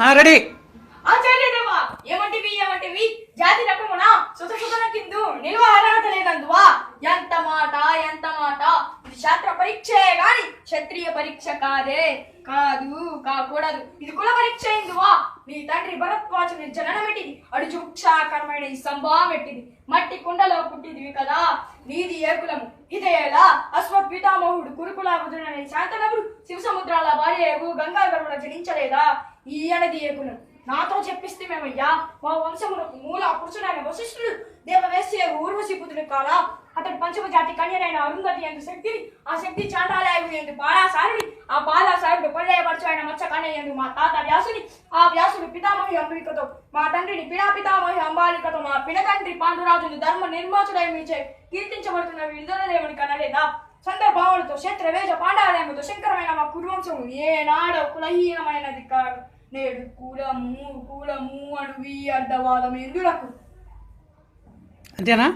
ఆ, రెడీ. ఆచార్యదేవా ఏమంటివి ఏమంటివి? జాతి రకమున సుత సుతన కిందు నిల్వ అర్హత లేదందువా ఎంత మాట ఎంత మాట? శాస్త్ర పరీక్షే గాని క్షత్రియ పరీక్ష కాదే. కాదు కాకూడదు. ఇది కుల పరీక్ష ఇందువా నీ తండ్రి భరద్వాజుని జననమెట్టిది అడుచు ఉక్షాకరమైన ఈ సంభవం ఎట్టిది మట్టి కుండలో పుట్టిదివి కదా. నీది ఏ కులము? ఇదేలా అశ్వపితామోహుడు కురుకులాభుడునని శాంతనవుడు శివ సముద్రాల భార్య గంగా జనించలేదా? ఈయన అనది ఏ నాతో చెప్పిస్తే మేమయ్యా మా వంశములకు మూల పురుషుడైన వశిష్ఠుడు దేవవేశ్య ఊర్వశి పుత్రుడు కాలా. అతడు పంచమ జాతి కన్యనైన అరుంధతి ఎందు శక్తిని ఆ శక్తి చాండాలయము ఎందు బాలాసారుడి ఆ బాలాసారుడు పల్లెయపరచు ఆయన మచ్చ కన్య ఎందు మా తాత వ్యాసుని ఆ వ్యాసుడు పితామహి అంబికతో మా తండ్రిని పిడా పితామహి అంబాలికతో మా పినతండ్రి పాండురాజుని ధర్మ నిర్మోచుడై మీచే కీర్తించబడుతున్న ఇంద్రదేవుని కనలేదా? సందర్భావలతో క్షత్రవేజ పాండాలయముతో శంకరమైన మా కురువంశము ఏనాడో కులహీనమైనది కాదు. నేడు కులము కులము అను ఈ అర్ధవాదం ఎందులకు అంతేనా?